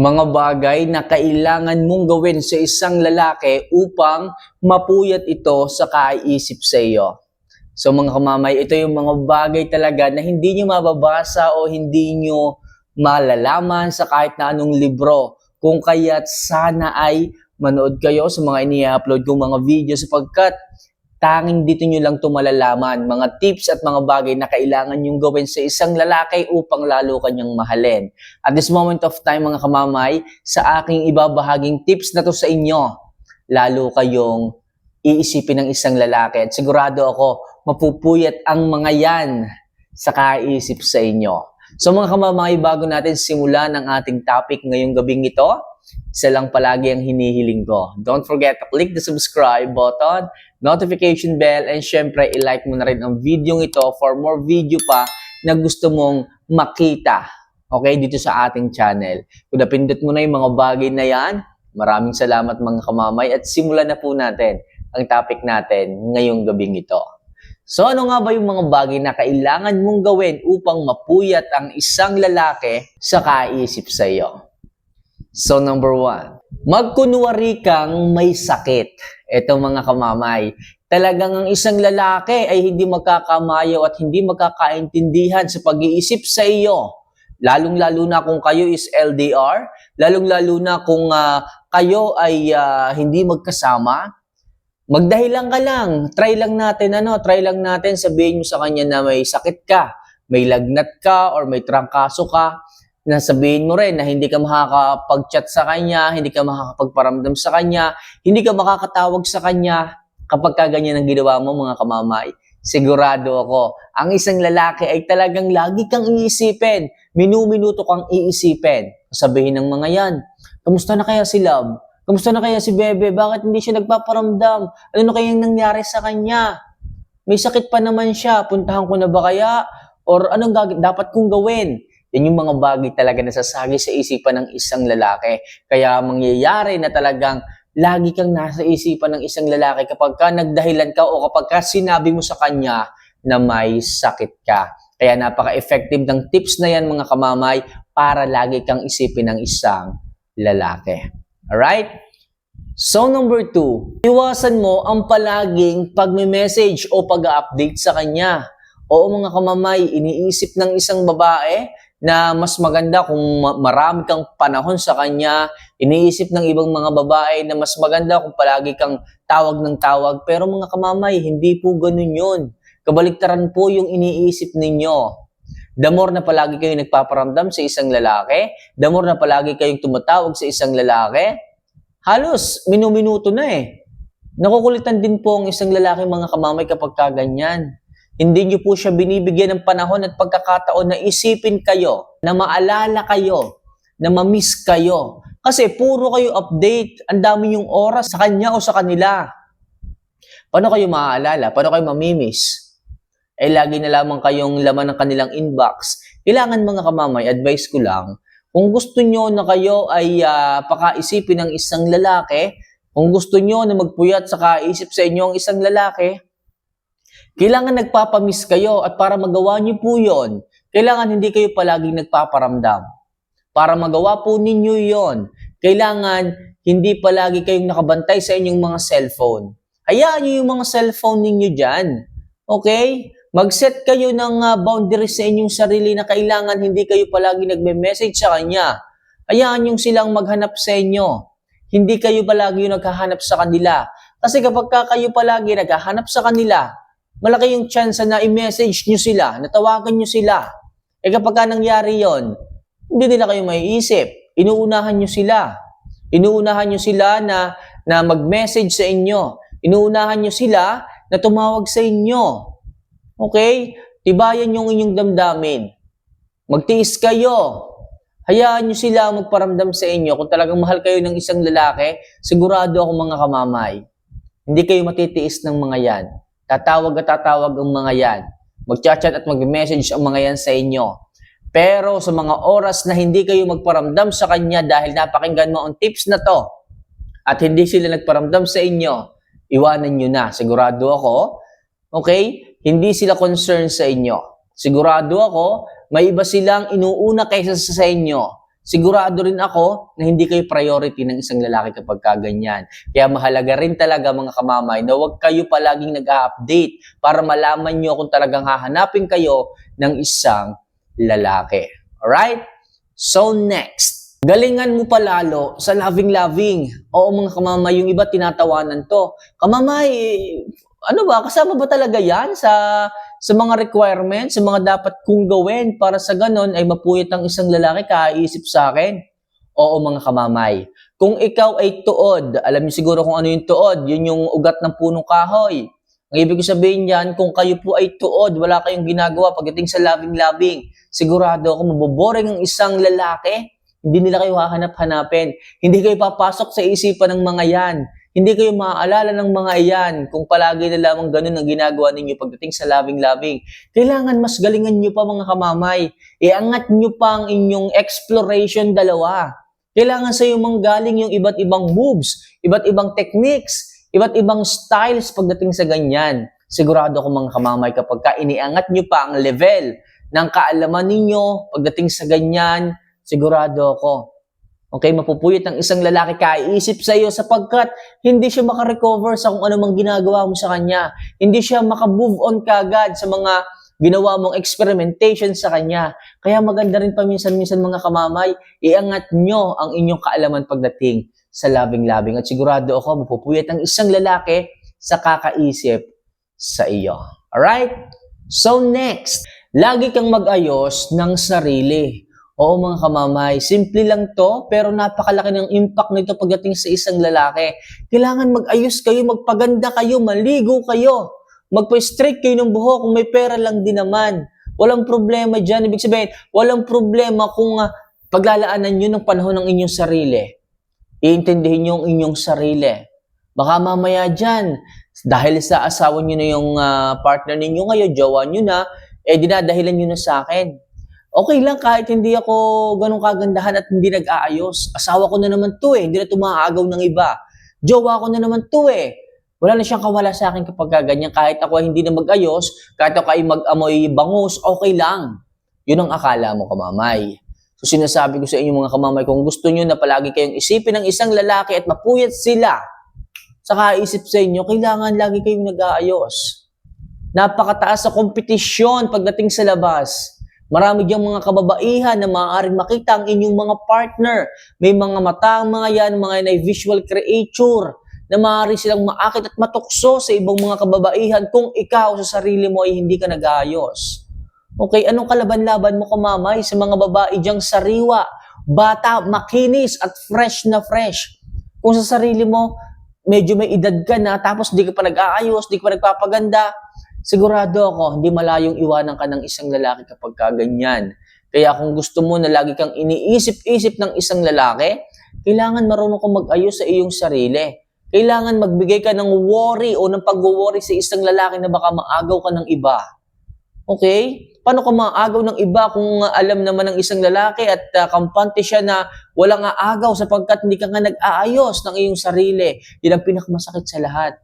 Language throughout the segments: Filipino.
mga bagay na kailangan mong gawin sa isang lalaki upang mapuyat ito sa kaiisip sa iyo. So mga kamamay, ito yung mga bagay talaga na hindi nyo mababasa o hindi nyo malalaman sa kahit na anong libro. Kung kaya't sana ay manood kayo sa mga ini-upload kong mga video sapagkat tanging dito nyo lang ito malalaman. Mga tips at mga bagay na kailangan nyong gawin sa isang lalaki upang lalo kanyang mahalin. At this moment of time mga kamamay, sa aking ibabahaging tips na to sa inyo, lalo kayong iisipin ng isang lalaki. At sigurado ako, mapupuyat ang mga yan sa kaisip sa inyo. So mga kamamay, bago natin simulan ang ating topic ngayong gabing ito, isa lang palagi ang hinihiling ko. Don't forget to click the subscribe button, notification bell, and syempre, i-like mo na rin ang video ito for more video pa na gusto mong makita. Okay, dito sa ating channel. Kung napindot mo na yung mga bagay na yan, maraming salamat mga kamamay at simulan na po natin ang topic natin ngayong gabing ito. So ano nga ba yung mga bagay na kailangan mong gawin upang mapuyat ang isang lalaki sa kaisip sa iyo? So number one, magkunwari kang may sakit. Ito mga kamamay, talagang ang isang lalaki ay hindi magkakamayaw at hindi magkakaintindihan sa pag-iisip sa iyo. Lalong-lalo na kung kayo is LDR, lalong-lalo na kung ah, kayo ay ah, hindi magkasama, magdahilan ka lang. Try lang natin, ano, try lang natin sabihin mo sa kanya na may sakit ka, may lagnat ka, or may trangkaso ka, na sabihin mo rin na hindi ka makakapag-chat sa kanya, hindi ka makakapagparamdam sa kanya, hindi ka makakatawag sa kanya kapag ka ganyan ang ginawa mo mga kamamay. Sigurado ako, ang isang lalaki ay talagang lagi kang iisipin, minu-minuto kang iisipin. Sabihin ng mga yan, kamusta na kaya si Love? Kamusta na kaya si Bebe? Bakit hindi siya nagpaparamdam? Ano na kayang nangyari sa kanya? May sakit pa naman siya. Puntahan ko na ba kaya? Or anong dapat kong gawin? Yan yung mga bagay talaga na sasagi sa isipan ng isang lalaki. Kaya mangyayari na talagang lagi kang nasa isipan ng isang lalaki kapag ka nagdahilan ka o kapag ka sinabi mo sa kanya na may sakit ka. Kaya napaka-effective ng tips na yan mga kamamay para lagi kang isipin ng isang lalaki. Alright? So number two, iwasan mo ang palaging pagme-message o pag-update sa kanya. Oo mga kamamay, iniisip ng isang babae na mas maganda kung ma- marami kang panahon sa kanya. Iniisip ng ibang mga babae na mas maganda kung palagi kang tawag ng tawag. Pero mga kamamay, hindi po ganun yun. Kabaliktaran po yung iniisip ninyo. The more na palagi kayong nagpaparamdam sa isang lalaki, the more na palagi kayong tumatawag sa isang lalaki, halos minuminuto na eh. Nakukulitan din po ang isang lalaki mga kamamay kapag kaganyan. Hindi niyo po siya binibigyan ng panahon at pagkakataon na isipin kayo, na maalala kayo, na mamiss kayo. Kasi puro kayo update, ang dami yung oras sa kanya o sa kanila. Paano kayo maaalala? Paano kayo mamimiss? Eh, lagi na lamang kayong laman ng kanilang inbox. Kailangan mga kamamay, advice ko lang, kung gusto nyo na kayo ay ah, pakaisipin ng isang lalaki, kung gusto nyo na magpuyat sa kaisip sa inyo ang isang lalaki, kailangan nagpapamiss kayo at para magawa nyo po yon, kailangan hindi kayo palaging nagpaparamdam. Para magawa po ninyo yon, kailangan hindi palagi kayong nakabantay sa inyong mga cellphone. Hayaan nyo yung mga cellphone ninyo dyan. Okay? Mag-set kayo ng ah, boundaries sa inyong sarili na kailangan hindi kayo palagi nagme-message sa kanya. Hayaan yung silang maghanap sa inyo. Hindi kayo palagi yung naghahanap sa kanila. Kasi kapag ka kayo palagi naghahanap sa kanila, malaki yung chance na i-message nyo sila, natawagan nyo sila. Eh kapag ka nangyari yon, hindi nila kayo maiisip. Inuunahan nyo sila. Inuunahan nyo sila na, na mag-message sa inyo. Inuunahan nyo sila na tumawag sa inyo. Okay? Tibayan yung inyong damdamin. Magtiis kayo. Hayaan nyo sila magparamdam sa inyo. Kung talagang mahal kayo ng isang lalaki, sigurado ako mga kamamay. Hindi kayo matitiis ng mga yan. Tatawag at tatawag ang mga yan. Magchat-chat at mag-message ang mga yan sa inyo. Pero sa mga oras na hindi kayo magparamdam sa kanya dahil napakinggan mo ang tips na to at hindi sila nagparamdam sa inyo, iwanan nyo na. Sigurado ako, okay, hindi sila concerned sa inyo. Sigurado ako, may iba silang inuuna kaysa sa inyo. sigurado rin ako na hindi kayo priority ng isang lalaki kapag kaganyan. Kaya mahalaga rin talaga mga kamamay na huwag kayo palaging nag-update para malaman nyo kung talagang hahanapin kayo ng isang lalaki. Alright? So next, galingan mo palalo sa loving-loving. Oo mga kamamay, yung iba tinatawanan to. Kamamay, ano ba, kasama ba talaga yan sa sa mga requirements, sa mga dapat kong gawin para sa ganon ay mapuyat ang isang lalaki kaiisip sa akin? Oo mga kamamay. Kung ikaw ay tuod, alam niyo siguro kung ano yung tuod, yun yung ugat ng punong kahoy. Ang ibig ko sabihin yan, kung kayo po ay tuod, wala kayong ginagawa pagdating sa loving-loving, sigurado ako maboboring ang isang lalaki, hindi nila kayo hahanap-hanapin. Hindi kayo papasok sa isipan ng mga yan. Hindi kayo maaalala ng mga iyan kung palagi na lamang ganun ang ginagawa ninyo pagdating sa loving-loving. Kailangan mas galingan nyo pa mga kamamay. Iangat nyo pa ang inyong exploration dalawa. Kailangan sa iyo manggaling yung iba't ibang moves, iba't ibang techniques, iba't ibang styles pagdating sa ganyan. Sigurado ko mga kamamay kapag ka iniangat nyo pa ang level ng kaalaman ninyo pagdating sa ganyan, sigurado ako Okay, mapupuyot ang isang lalaki kaiisip sa iyo sapagkat hindi siya makarecover sa kung ano mang ginagawa mo sa kanya. Hindi siya makamove on kagad sa mga ginawa mong experimentation sa kanya. Kaya maganda rin paminsan-minsan mga kamamay, iangat nyo ang inyong kaalaman pagdating sa loving-loving. At sigurado ako, mapupuyat ang isang lalaki sa kakaisip sa iyo. Alright? So next, lagi kang mag-ayos ng sarili. Oo mga kamamay, simple lang to pero napakalaki ng impact nito pagdating sa isang lalaki. Kailangan mag-ayos kayo, magpaganda kayo, maligo kayo. Magpa-straight kayo ng buhok kung may pera lang din naman. Walang problema dyan. Ibig sabihin, walang problema kung uh, paglalaanan nyo ng panahon ng inyong sarili. Iintindihin nyo ang inyong sarili. Baka mamaya dyan, dahil sa asawa nyo na yung uh, partner ninyo ngayon, jowa nyo na, eh dinadahilan nyo na sa akin okay lang kahit hindi ako ganun kagandahan at hindi nag-aayos. Asawa ko na naman to eh, hindi na tumaagaw ng iba. Jowa ko na naman to eh. Wala na siyang kawala sa akin kapag ganyan. Kahit ako hindi na mag-ayos, kahit ako ay mag-amoy bangus, okay lang. Yun ang akala mo, kamamay. So sinasabi ko sa inyo mga kamamay, kung gusto nyo na palagi kayong isipin ng isang lalaki at mapuyat sila sa kaisip sa inyo, kailangan lagi kayong nag-aayos. Napakataas sa kompetisyon pagdating sa labas. Marami diyang mga kababaihan na maaaring makita ang inyong mga partner. May mga mata ang mga yan, mga yan ay visual creature na maaari silang maakit at matukso sa ibang mga kababaihan kung ikaw sa sarili mo ay hindi ka nag-aayos. Okay, anong kalaban-laban mo kamamay sa mga babae diyang sariwa, bata, makinis at fresh na fresh? Kung sa sarili mo, medyo may edad ka na, tapos di ka pa nag-aayos, di ka pa nagpapaganda, sigurado ako, hindi malayong iwanan ka ng isang lalaki kapag kaganyan. Kaya kung gusto mo na lagi kang iniisip-isip ng isang lalaki, kailangan marunong kang mag-ayos sa iyong sarili. Kailangan magbigay ka ng worry o ng pag-worry sa isang lalaki na baka maagaw ka ng iba. Okay? Paano ka maagaw ng iba kung alam naman ng isang lalaki at uh, kampante siya na walang aagaw sapagkat hindi ka nga nag-aayos ng iyong sarili. Yan ang pinakamasakit sa lahat.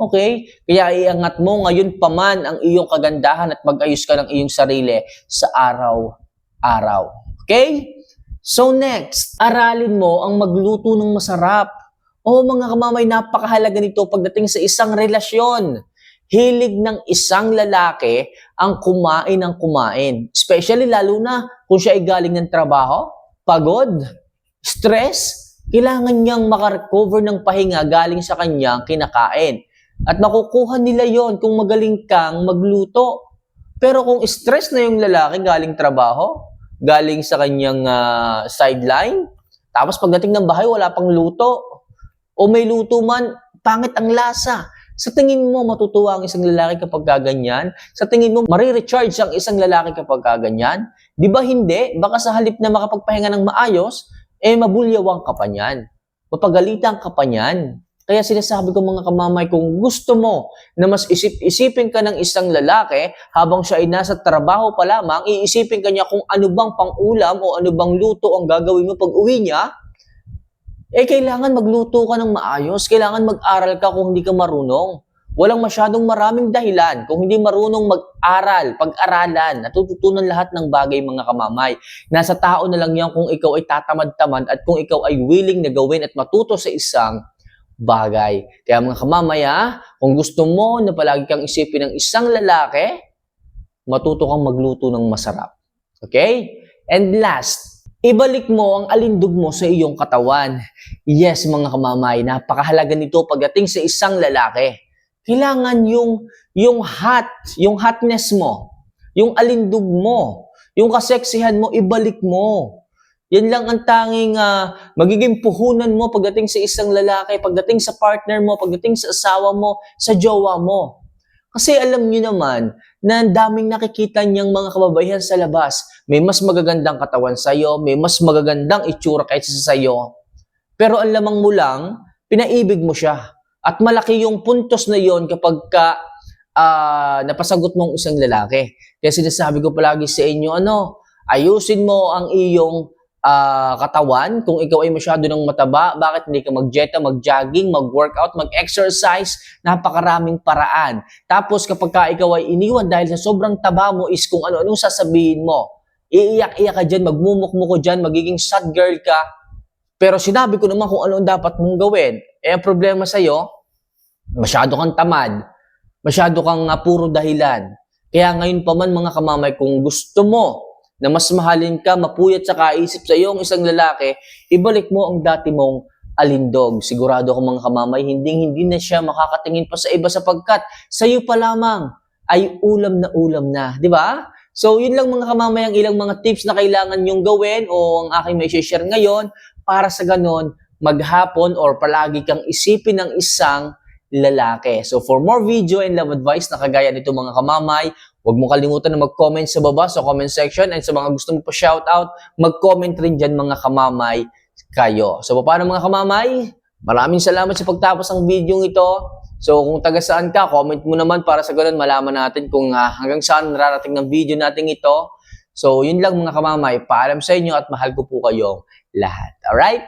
Okay? Kaya iangat mo ngayon pa man ang iyong kagandahan at mag-ayos ka ng iyong sarili sa araw-araw. Okay? So next, aralin mo ang magluto ng masarap. O mga kamamay, napakahalaga nito pagdating sa isang relasyon. Hilig ng isang lalaki ang kumain ng kumain. Especially lalo na kung siya ay galing ng trabaho, pagod, stress, kailangan niyang makarecover ng pahinga galing sa kanyang kinakain. At makukuha nila yon kung magaling kang magluto. Pero kung stress na yung lalaki galing trabaho, galing sa kanyang uh, sideline, tapos pagdating ng bahay wala pang luto, o may luto man, pangit ang lasa. Sa tingin mo, matutuwa ang isang lalaki kapag kaganyan? Sa tingin mo, marirecharge ang isang lalaki kapag kaganyan? Di ba hindi? Baka sa halip na makapagpahinga ng maayos, eh mabulyawang ka pa niyan. Mapagalitan ka pa niyan. Kaya sinasabi ko mga kamamay, kung gusto mo na mas isip-isipin ka ng isang lalaki habang siya ay nasa trabaho pa lamang, iisipin ka niya kung ano bang pang-ulam o ano bang luto ang gagawin mo pag uwi niya, eh kailangan magluto ka ng maayos, kailangan mag-aral ka kung hindi ka marunong. walang masyadong maraming dahilan kung hindi marunong mag-aral, pag-aralan, natututunan lahat ng bagay mga kamamay. Nasa tao na lang yan kung ikaw ay tatamad-tamad at kung ikaw ay willing na gawin at matuto sa isang bagay. Kaya mga kamamaya, kung gusto mo na palagi kang isipin ng isang lalaki, matuto kang magluto ng masarap. Okay? And last, ibalik mo ang alindog mo sa iyong katawan. Yes, mga kamamay, napakahalaga nito pagdating sa isang lalaki. Kailangan yung, yung hot, yung hotness mo, yung alindog mo, yung kaseksihan mo, ibalik mo. Yan lang ang tanging ah, magiging puhunan mo pagdating sa isang lalaki, pagdating sa partner mo, pagdating sa asawa mo, sa jowa mo. Kasi alam niyo naman na ang daming nakikita niyang mga kababaihan sa labas. May mas magagandang katawan sa iyo, may mas magagandang itsura kaysa sa iyo. Pero ang lamang mo lang, pinaibig mo siya. At malaki yung puntos na yon kapag ka ah, napasagot mong isang lalaki. Kaya sinasabi ko palagi sa inyo, ano, ayusin mo ang iyong ah, katawan. Kung ikaw ay masyado ng mataba, bakit hindi ka mag-jeta, mag-jogging, mag-workout, mag-exercise? Napakaraming paraan. Tapos kapag ka ikaw ay iniwan dahil sa sobrang taba mo is kung ano-anong sasabihin mo. Iiyak-iyak ka dyan, magmumukmo ko dyan, magiging sad girl ka. Pero sinabi ko naman kung ano ang dapat mong gawin. Eh, ang problema sa'yo, masyado kang tamad, masyado kang uh, puro dahilan. Kaya ngayon pa man mga kamamay, kung gusto mo na mas mahalin ka, mapuyat sa kaisip sa iyong isang lalaki, ibalik mo ang dati mong alindog. Sigurado ako mga kamamay, hindi hindi na siya makakatingin pa sa iba sapagkat sa iyo pa lamang ay ulam na ulam na, di ba? So, yun lang mga kamamay ang ilang mga tips na kailangan nyong gawin o ang aking may share ngayon para sa ganon maghapon or palagi kang isipin ng isang lalaki. So for more video and love advice na kagaya nito mga kamamay, huwag mo kalimutan na mag-comment sa baba sa comment section and sa mga gusto mo pa shoutout, mag-comment rin dyan mga kamamay kayo. So paano mga kamamay? Maraming salamat sa pagtapos ng video ito. So kung taga saan ka, comment mo naman para sa ganun malaman natin kung ah, hanggang saan nararating ng video natin ito. So yun lang mga kamamay, paalam sa inyo at mahal ko po kayong lahat. Alright?